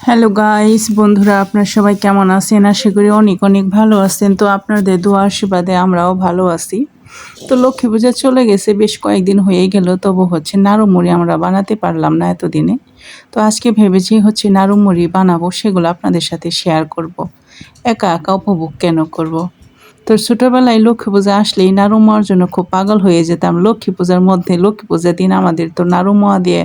Hello guys বন্ধুরা, আপনারা সবাই কেমন আছেন? আশা করি অনেক অনেক ভালো আছেন। তো আপনাদের দোয়া আশীর্বাদে আমরাও ভালো আছি। তো লক্ষ্মী পূজা চলে গেছে, বেশ কয়েকদিন হয়ে গেল, তবু হচ্ছে নাড়ু মুড়ি আমরা বানাতে পারলাম না এতদিনে। তো আজকে ভেবেছি হচ্ছে নাড়ু মুড়ি বানাবো, সেগুলো আপনাদের সাথে শেয়ার করব। একা একা উপভোগ কেন করব। তো ছোটোবেলায় লক্ষ্মী পূজা আসলেই নাড়ু মোয়ার জন্য খুব পাগল হয়ে যেতাম। লক্ষ্মী পূজার মধ্যে লক্ষ্মী পূজার দিন আমাদের তো নাড়ু মোয়া দিয়ে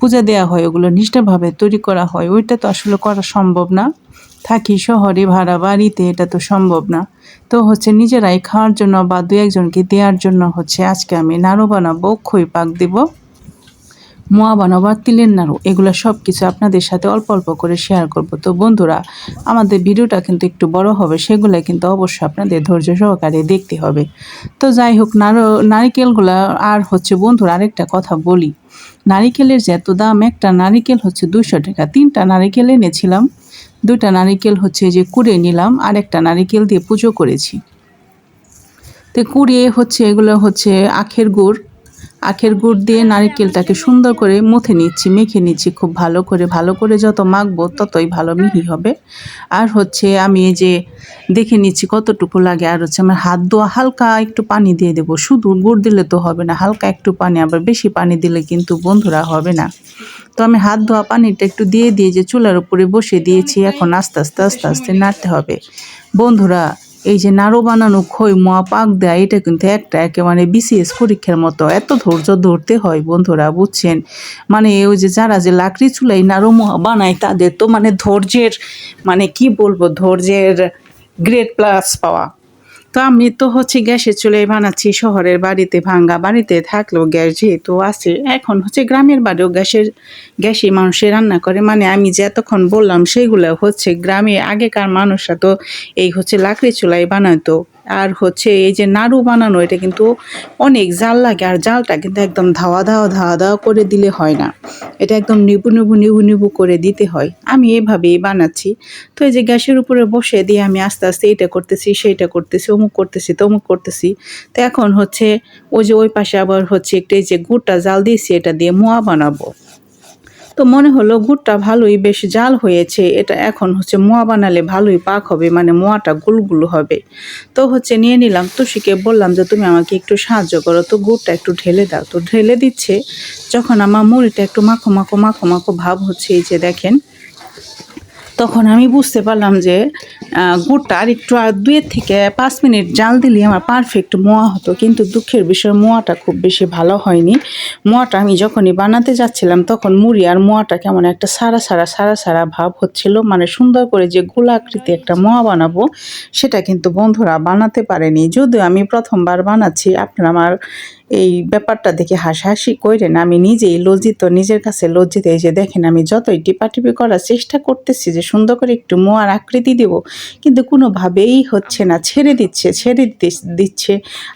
পূজা দেওয়া হয়, ওগুলো নিষ্ঠাভাবে তৈরি করা হয়। ওইটা তো আসলে করা সম্ভব না। থাকি শহরে, ভাড়া বাড়িতে এটা তো সম্ভব না। তো হচ্ছে নিজেরাই খাওয়ার জন্য বা দু একজনকে দেওয়ার জন্য হচ্ছে আজকে আমি নাড়ু বানাবো, খই পাক দিব, মোয়া বানাবো আর তিলের নাড়ু। এগুলো সব কিছু আপনাদের সাথে অল্প অল্প করে শেয়ার করব। তো বন্ধুরা, আমাদের ভিডিওটা কিন্তু একটু বড় হবে সেগুলো কিন্তু অবশ্যই আপনাদের ধৈর্য সহকারে দেখতে হবে। তো যাই হোক, নাড়ু, নারিকেলগুলো আর হচ্ছে বন্ধুরা আরেকটা কথা বলি। নারিকেলের যে এত দাম, একটা নারিকেল হচ্ছে দুশো টাকা। তিনটা নারিকেল এনেছিলাম। দুইটা নারিকেল হচ্ছে যে কুড়ে নিলাম, আর একটা নারিকেল দিয়ে পুজো করেছি। তো কুড়িয়ে হচ্ছে, এগুলো হচ্ছে আখের গুড়। আখের গুড় দিয়ে নারিকেলটাকে সুন্দর করে মুথে নিচ্ছি, মেখে নিচ্ছি খুব ভালো করে। ভালো করে যত মাখবো ততই ভালো মিহি হবে। আর হচ্ছে আমি এই যে দেখে নিচ্ছি কতটুকু লাগে। আর হচ্ছে আমার হাত ধোয়া হালকা একটু পানি দিয়ে দেবো। শুধু গুড় দিলে তো হবে না, হালকা একটু পানি, আবার বেশি পানি দিলে কিন্তু বন্ধুরা হবে না। তো আমি হাত ধোয়া পানিটা একটু দিয়ে দিয়ে যে চুলার উপরে বসে দিয়েছি, এখন আস্তে আস্তে আস্তে আস্তে নাড়তে হবে। বন্ধুরা এই যে নাড়ু বানানো খই মোয়া পাক দেয়, এটা কিন্তু একটা একেবারে বিসিএস পরীক্ষার মতো। এত ধৈর্য ধরতে হয় বন্ধুরা, বুঝছেন? মানে ওই যে যারা যে লাকড়ি চুলাই নাড়ু মোয়া বানায়, তাদের তো মানে ধৈর্যের মানে কি বলব, ধৈর্যের গ্রেড প্লাস পাওয়া। তো আমি তো হচ্ছে গ্যাসের চুলাই বানাচ্ছি, শহরের বাড়িতে ভাঙ্গা বাড়িতে থাকলেও গ্যাস যেহেতু আছে। এখন হচ্ছে গ্রামের বাড়িও গ্যাসের গ্যাসে মানুষে রান্না করে। মানে আমি যে এতক্ষণ বললাম, সেগুলো হচ্ছে গ্রামে আগেকার মানুষরা তো এই হচ্ছে লাকড়ি চুলাই বানাতো। আর হচ্ছে এই যে নাড়ু বানানো, এটা কিন্তু অনেক জাল লাগে আর জালটা কিন্তু একদম ধাওয়া ধাওয়া ধাওয়া ধাওয়া করে দিলে হয় না। এটা একদম নিবু নিবু নিবু নিবু করে দিতে হয়। আমি এভাবেই বানাচ্ছি। তো এই যে গ্যাসের উপরে বসে দিয়ে আমি আস্তে আস্তে এইটা করতেছি, সেইটা করতেছি, অমুক করতেছি, তমুক করতেছি। তো এখন হচ্ছে ওই যে ওই পাশে আবার হচ্ছে একটু এই যে গুড়টা জাল দিয়েছি, এটা দিয়ে মোয়া বানাবো। তো মনে হলো গুড়টা ভালোই বেশ জাল হয়েছে। এটা এখন হচ্ছে মোয়া বানালে ভালোই পাক হবে মানে মোয়াটা গুলগুলো হবে। তো হচ্ছে নিয়ে নিলাম তুষিকে বললাম যে তুমি আমাকে একটু সাহায্য করো। তো গুড়টা একটু ঢেলে দাও। তো ঢেলে দিচ্ছে। যখন আমার মুড়িটা একটু মাখো মাখো মাখো মাখো ভাব হচ্ছে, এই যে দেখেন। তখন আমি বুঝতে পারলাম যে গুড়টা আর একটু আর দুয়ের থেকে পাঁচ মিনিট জাল দিলে আমার পারফেক্ট মোয়া হতো। কিন্তু দুঃখের বিষয়, মোয়াটা খুব বেশি ভালো হয়নি। মোয়াটা আমি যখনই বানাতে যাচ্ছিলাম, তখন মুড়ি আর মোয়াটা কেমন একটা সারা সারা সারা সারা ভাব হচ্ছিল। মানে সুন্দর করে যে গোলাকৃতি একটা মোয়া বানাবো, সেটা কিন্তু বন্ধুরা বানাতে পারেনি। যদিও আমি প্রথমবার বানাচ্ছি, আপনারা আমার এই ব্যাপারটা দেখে হাসাহাসি করেন আমি নিজেই লজ্জিত, নিজের কাছে লজ্জিত। এই যে দেখেন, আমি যতই টিপাটিপি করার চেষ্টা করতেছি যে সুন্দর করে একটু মোয়ার আকৃতি দেব, কিন্তু কোনোভাবেই হচ্ছে না। ছেড়ে দিচ্ছে ছেড়ে দিচ্ছে।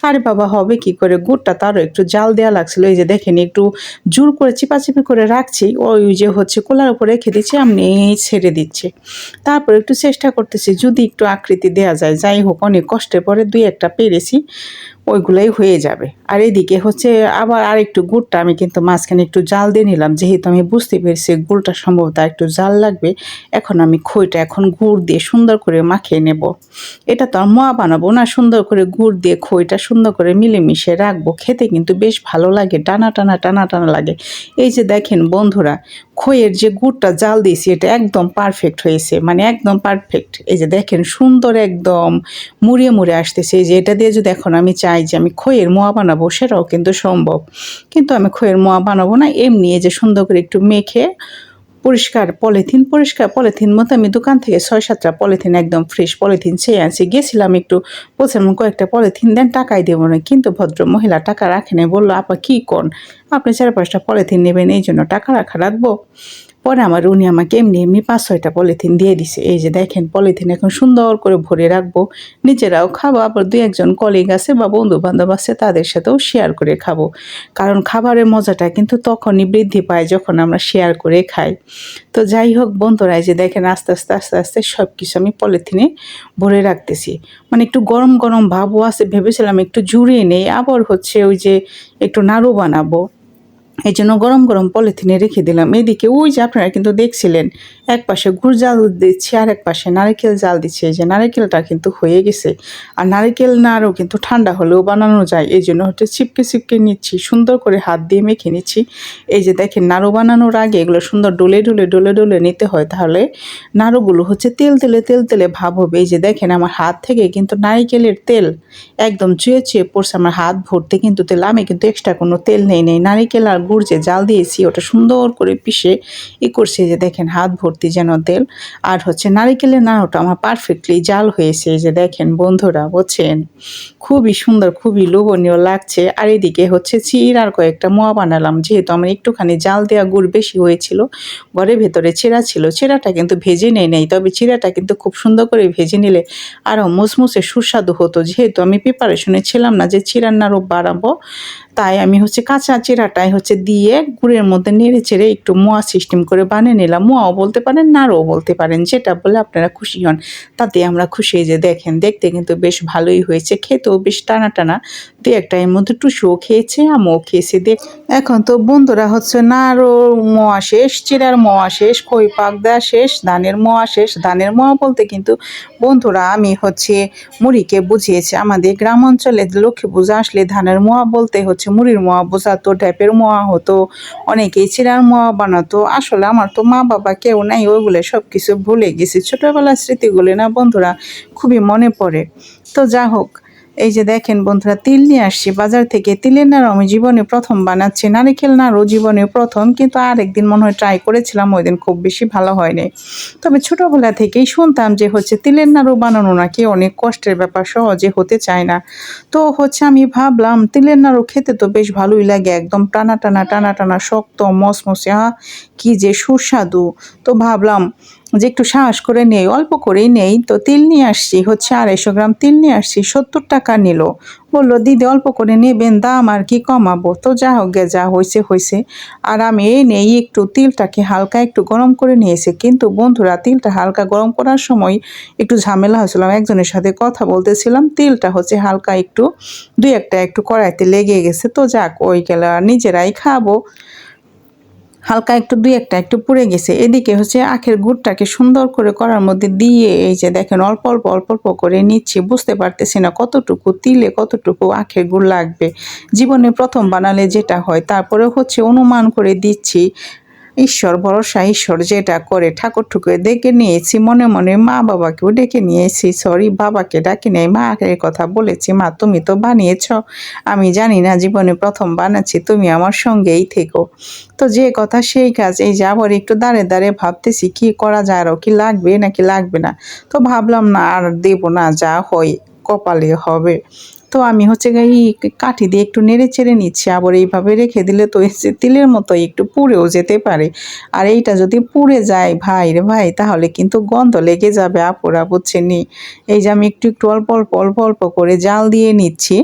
আরে বাবা, হবে কি করে? গুড়টা তারও একটু জাল দেওয়া লাগছিল। এই যে দেখেন, একটু জোর করে চিপাচিপি করে রাখছি। ওই যে হচ্ছে কোলার উপরে রেখে দিচ্ছি আমি ছেড়ে দিচ্ছে। তারপর একটু চেষ্টা করতেছি, যদি একটু আকৃতি দেওয়া যায়। যাই হোক, অনেক কষ্টের পরে দুই একটা পেরেছি। ওইগুলোই হয়ে যাবে। আর এদিকে হচ্ছে আবার আর একটু গুড়টা আমি কিন্তু মাঝখানে একটু জাল দিয়ে নিলাম। যেহেতু আমি বুঝতে পেরেছি গুড়টা সম্ভবত একটু জাল লাগবে, এখন আমি খইটা এখন গুড় দিয়ে সুন্দর করে মাখিয়ে নেব। এটা তো আর মোয়া বানাবো না, সুন্দর করে গুড় দিয়ে খইটা সুন্দর করে মিলেমিশে রাখব। খেতে কিন্তু বেশ ভালো লাগে, টানা টানা টানা টানা লাগে। এই যে দেখেন বন্ধুরা খইয়ের যে গুড়টা জাল দিয়েছি, এটা একদম পারফেক্ট হয়েছে। মানে একদম পারফেক্ট এই যে দেখেন, সুন্দর একদম মুড়িয়ে মুড়ে আসতেছে। এই যে এটা দিয়ে যদি এখন আমি চাই যে আমি খয়ের মোয়া বানাবো, সেটাও কিন্তু সম্ভব। কিন্তু আমি খয়ের মোয়া বানাবো না, এমনি যে সুন্দর করে একটু মেখে পরিষ্কার পলিথিন পরিষ্কার পলিথিন মতো আমি দোকান থেকে ছয় সাতটা পলিথিন একদম ফ্রেশ পলিথিন চেয়ে আনছি। গেছিলাম একটু, বলছিলাম, কয়েকটা পলিথিন দেন, টাকাই দেবো না। কিন্তু ভদ্র মহিলা টাকা রাখেনি বলল, আপা, কী কোন? আপনি চার পাঁচটা পলিথিন নেবেন, এই জন্য টাকা রাখা রাখব? পরে আমার উনি আমাকে এমনি এমনি পাঁচ ছয়টা পলিথিন দিয়ে দিছে। এই যে দেখেন, পলিথিন এখন সুন্দর করে ভরে রাখব। নিজেরাও খাব, আবার দুই একজন কলিগ আছে বা বন্ধু বান্ধব আছে, তাদের সাথেও শেয়ার করে খাব। কারণ খাবারের মজাটা কিন্তু তখনই বৃদ্ধি পায় যখন আমরা শেয়ার করে খাই। তো যাই হোক বন্ধুরা যে দেখেন আস্তে আস্তে আস্তে আস্তে সব কিছু আমি পলিথিনে ভরে রাখতেছি। মানে একটু গরম গরম ভাবও আছে, ভেবেছিলাম একটু জুড়িয়ে নেই। আবার হচ্ছে ওই যে একটু নাড়ু বানাবো। এই জন্য গরম গরম পলিথিনে রেখে দিলাম। এদিকে ওই যে আপনারা কিন্তু দেখছিলেন, এক পাশে গুড় জাল দিচ্ছি আর এক পাশে নারকেল জাল দিচ্ছি। এই যে নারকেলটা কিন্তু হয়ে গেছে। আর নারকেল নাড়ও কিন্তু ঠান্ডা হলেও বানানো যায়। এই জন্য হচ্ছে ছিপকে ছিপকে নিচ্ছি, সুন্দর করে হাত দিয়ে মেখে নিচ্ছি। এই যে দেখেন, নাড়ু বানানোর আগে এগুলো সুন্দর ডলে ডলে ডলে ডলে নিতে হয়। তাহলে নাড়ুগুলো হচ্ছে তেল তেলে তেল তেলে ভাব হবে। এই যে দেখেন, আমার হাত থেকে কিন্তু নারিকেলের তেল একদম চুয়ে চুয়ে পড়ছে। আমার হাত ভরতে কিন্তু তেল, আমি কিন্তু এক্সট্রা কোনো তেল নেই নেই। নারিকেল আর গুড় যে জাল দিয়েছি, ওটা সুন্দর করে পিষে ই করছে যে দেখেন, হাত ভর্তি যেন তেল। আর হচ্ছে নারিকেলের নাড়ুটা আমার পারফেক্টলি জাল হয়েছে যে দেখেন বন্ধুরা, বুঝছেন? খুবই সুন্দর, খুবই লোভনীয় লাগছে। আর এদিকে হচ্ছে চিরার কয়েকটা মোয়া বানালাম, যেহেতু আমার একটুখানি জাল দেওয়া গুড় বেশি হয়েছিল, ঘরের ভেতরে চিরা ছিল চিরাটা কিন্তু ভেজে নেই নেই, তবে চিরাটা কিন্তু খুব সুন্দর করে ভেজে নিলে আরও মুসমুসে সুস্বাদু হতো। যেহেতু আমি প্রিপারেশনে ছিলাম না যে চিরার নাড়ু বাড়াবো, তাই আমি হচ্ছে কাঁচা চিরাটাই হচ্ছে দিয়ে গুড়ের মধ্যে নেড়ে চেড়ে একটু মোয়া সিস্টেম করে বানিয়ে নিলাম। মোয়াও বলতে পারেন, নাড়ও বলতে পারেন, যেটা বলে আপনারা খুশি হন। তাতে আমরা খুশি যে দেখেন, দেখতে কিন্তু বেশ ভালোই হয়েছে। খেতেও বেশ টানা টানা দু একটা এর মধ্যে টুসুও খেয়েছে, আমও খেয়েছে দেখ এখন তো বন্ধুরা হচ্ছে নাড়ও মোয়া শেষ, চিরার মোয়া শেষ খই পাক দেওয়া শেষ, ধানের মোয়া শেষ। ধানের মোয়া বলতে কিন্তু বন্ধুরা আমি হচ্ছে মুড়িকে বুঝিয়েছি। আমাদের গ্রাম অঞ্চলে লক্ষ্মী পূজা আসলে ধানের মোয়া বলতে হচ্ছে মুড়ির মোয়া বোঝাতো ড্যাপের মোয়া হতো, অনেকেই চিরার মোয়া বানাতো। আসলে আমার তো মা বাবা কেউ নাই, ওইগুলো সব কিছু ভুলে গেছি। ছোটোবেলার স্মৃতিগুলি না বন্ধুরা, খুবই মনে পড়ে। তো যা হোক এই যে দেখেন বন্ধুরা, তিল নিয়ে আসছি। বাজার থেকে তিলের নাড়ু আমি জীবনে প্রথম বানাচ্ছি। নারিকেল নাড়ু জীবনে প্রথম, কিন্তু আর একদিন মনে হয় ট্রাই করেছিলাম ওই দিন খুব বেশি ভালো হয়নি। তবে ছোটোবেলা থেকেই শুনতাম যে হচ্ছে তিলের নাড়ু বানানো নাকি অনেক কষ্টের ব্যাপার, সহজে হতে চায় না। তো হচ্ছে আমি ভাবলাম, তিলের নাড়ু খেতে তো বেশ ভালোই লাগে, একদম টানা টানা টানা টানা, শক্ত মসমসে হা কি যে সুস্বাদু। তো ভাবলাম যে একটু সাহস করে নেই, অল্প করেই নেই, তো তিল নিয়ে আসছি, হচ্ছে আড়াইশো গ্রাম তিল নিয়ে আসছি, সত্তর টাকা নিল। বলল, দিদি, অল্প করে নেবেন, দাম আর কি কমাবো? তো যা হোক গে, যা হয়েছে হয়েছে আর আমি এই নেই, একটু তিলটাকে হালকা একটু গরম করে নিয়েছি। কিন্তু বন্ধুরা, তিলটা হালকা গরম করার সময় একটু ঝামেলা হয়েছিলাম, একজনের সাথে কথা বলতেছিলাম। তিলটা হচ্ছে হালকা একটু, দুই একটা একটু কড়াইতে লেগে গেছে। তো যাক, ওই গেলে নিজেরাই খাব। হালকা একটু দুই একটা, একটু পুড়ে গেছে। এদিকে হচ্ছে আখের গুড়টাকে সুন্দর করে করার মধ্যে দিয়ে এই যে দেখেন অল্প অল্প অল্প অল্প করে নিচ্ছি, বুঝতে পারতেছি না কতটুকু তিলে কতটুকু আখের গুড় লাগবে। জীবনে প্রথম বানালে যেটা হয় তারপরে হচ্ছে অনুমান করে দিচ্ছি ঈশ্বর ভরসা, ঈশ্বর যেটা করে ঠাকুর ঠুকুর ডেকে নিয়েছি, মনে মনে মা বাবাকেও ডেকে নিয়েছি। সরি, বাবাকে ডাকি নেই, মাকে কথা বলেছি, মা, তুমি তো বানিয়েছ, আমি জানি না, জীবনে প্রথম বানাচ্ছি, তুমি আমার সঙ্গেই থেকো। তো যে কথা সেই কাজ, এই যে আবার একটু দাঁড়ে দাঁড়িয়ে ভাবতেছি, কি করা যায় আরও কি লাগবে নাকি লাগবে না? তো ভাবলাম না, আর দেবো না, যা হয়, কপালে হবে। তো আমি হচ্ছে এই কাঠি দিয়ে একটু নেড়ে চেড়ে নিচ্ছি। আবার এইভাবে রেখে দিলে তো যে তিলের মতো একটু পুড়েও যেতে পারে। আর এইটা যদি পুড়ে যায়, ভাই রে ভাই, তাহলে কিন্তু গন্ধ লেগে যাবে আপুরা বুঝছেন এই যে আমি একটু একটু অল্প অল্প অল্প অল্প করে জাল দিয়ে নিচ্ছি।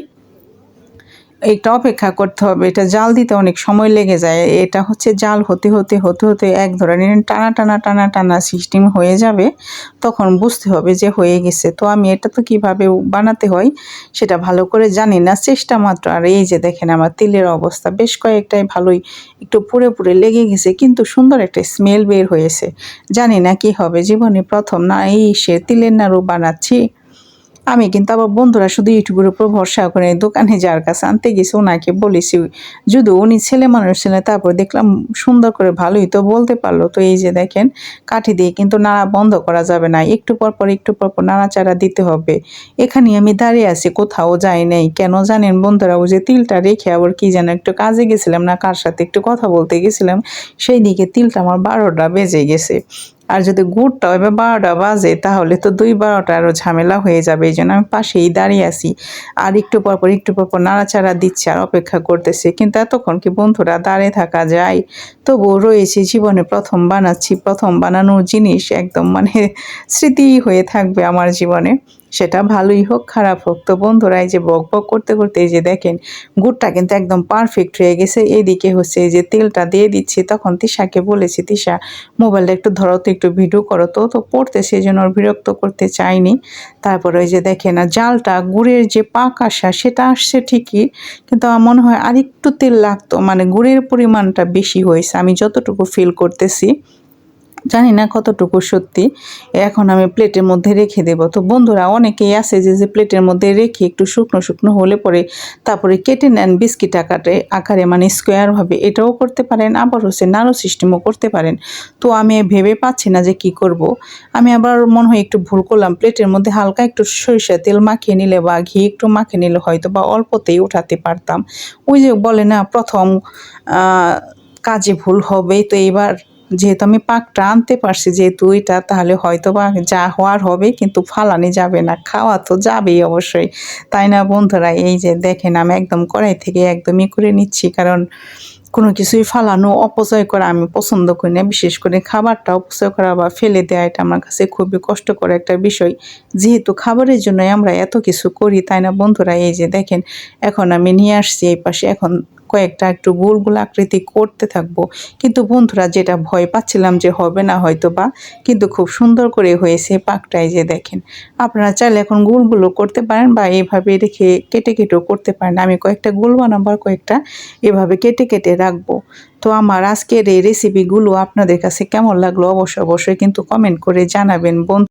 একটু অপেক্ষা করতে হবে, এটা জাল দিতে অনেক সময় লেগে যায়। এটা হচ্ছে জাল হতে হতে হতে হতে এক ধরনের টানা টানা টানা টানা সিস্টেম হয়ে যাবে, তখন বুঝতে হবে যে হয়ে গেছে। তো আমি এটা তো কীভাবে বানাতে হয়, সেটা ভালো করে জানি না, চেষ্টা মাত্র। আর এই যে দেখেন আমার তিলের অবস্থা, বেশ কয়েকটাই ভালোই একটু পুড়ে পুড়ে লেগে গেছে, কিন্তু সুন্দর একটা স্মেল বের হয়েছে। জানি না কি হবে, জীবনে প্রথম না এই সে তিলের নাড়ু বানাচ্ছি। আমি কিন্তু আবার বন্ধুরা শুধু ইউটিউবের উপর ভরসা করে দোকানে যার কাছে আনতে গেছি, ওনাকে বলেছি, যদি উনি ছেলে মানুষ ছিলেন, তারপর দেখলাম সুন্দর করে ভালোই তো বলতে পারল। তো এই যে দেখেন, কাঠি দিয়ে কিন্তু নাড়া বন্ধ করা যাবে না। একটু পর পর, একটু পর পর নাড়াচাড়া দিতে হবে। এখানে আমি দাঁড়িয়ে আছি, কোথাও যাই নাই। কেন জানেন বন্ধুরা ও যে তিলটা রেখে আবার কি যেন একটু কাজে গেছিলাম না, কার সাথে একটু কথা বলতে গেছিলাম, সেই দিকে তিলটা আমার বারোটা বেজে গেছে। আর যদি গুড়টা এবার বারোটা বাজে, তাহলে তো দুই বারোটা আরও ঝামেলা হয়ে যাবে, এই জন্য আমি পাশেই দাঁড়িয়ে আছি। আর একটু পর পর, একটু পর পর নাড়াচাড়া দিচ্ছে আর অপেক্ষা করতেছে। কিন্তু এতক্ষণ কি বন্ধুরা দাঁড়িয়ে থাকা যায়? তবুও রয়েছে জীবনে প্রথম বানাচ্ছি, প্রথম বানানোর জিনিস একদম মানে স্মৃতি হয়ে থাকবে আমার জীবনে। সেটা ভালোই হোক, খারাপ হোক। তো বন্ধুরা, এই যে বক বক করতে করতে এই যে দেখেন, গুড়টা কিন্তু একদম পারফেক্ট হয়ে গেছে। এদিকে হচ্ছে এই যে তেলটা দিয়ে দিচ্ছি, তখন তিশাকে বলেছি, তিশা, মোবাইলটা একটু ধরো তো, একটু ভিডিও করো তো। তো পড়তে সেই জন্য ওর বিরক্ত করতে চাইনি। তারপরে ওই যে দেখেন জালটা গুড়ের যে পাক আসা, সেটা আসছে ঠিকই, কিন্তু আমার মনে হয় আরেকটু তেল লাগতো। মানে গুড়ের পরিমাণটা বেশি হয়েছে, আমি যতটুকু ফিল করতেছি। জানি না কতটুকু সত্যি, এখন আমি প্লেটের মধ্যে রেখে দেব। তো বন্ধুরা, অনেকেই আছে যে যে প্লেটের মধ্যে রেখে একটু শুকনো শুকনো হলে পরে তারপরে কেটে নেন বিস্কিট আকারে আকারে মানে স্কোয়ারভাবে এটাও করতে পারেন, আবার হচ্ছে নাড়ো সিস্টেমও করতে পারেন। তো আমি ভেবে পাচ্ছি না যে কি করব। আমি আবার মনে হয় একটু ভুল করলাম, প্লেটের মধ্যে হালকা একটু সরিষা তেল মাখিয়ে নিলে বা ঘি একটু মাখিয়ে নিলে হয়তো বা অল্পতেই উঠাতে পারতাম। ওই যে বলে না, প্রথম কাজে ভুল হবেই, তো এবার যেহেতু আমি পাকটা আনতে পারছি, যেহেতু এটা তাহলে হয়তো বা যা হওয়ার হবে, কিন্তু ফালানি যাবে না, খাওয়া তো যাবেই অবশ্যই। তাই না বন্ধুরা? এই যে দেখেন, আমি একদম কড়াই থেকে একদমই করে নিচ্ছি, কারণ কোনো কিছুই ফালানো অপচয় করা আমি পছন্দ করি না। বিশেষ করে খাবারটা অপচয় করা বা ফেলে দেওয়া এটা আমার কাছে খুবই কষ্টকর একটা বিষয়। যেহেতু খাবারের জন্যই আমরা এত কিছু করি, তাই না বন্ধুরা? এই যে দেখেন, এখন আমি নিয়ে আসছি এই পাশে, এখন কয়েকটা একটু গোল গোল আকৃতি করতে থাকব। কিন্তু বন্ধুরা, যেটা ভয় পাচ্ছিলাম যে হবে না হয়তো বা কিন্তু খুব সুন্দর করে হয়েছে পাকটাই যে দেখেন। আপনারা চাইলে এখন গোলগুলো করতে পারেন বা এইভাবে রেখে কেটে কেটেও করতে পারেন। আমি কয়েকটা গোল বানাবো আর কয়েকটা এভাবে কেটে কেটে রাখব। তো আমার আজকের এই রেসিপিগুলো আপনাদের কাছে কেমন লাগল অবশ্যই অবশ্যই কিন্তু কমেন্ট করে জানাবেন বন্ধু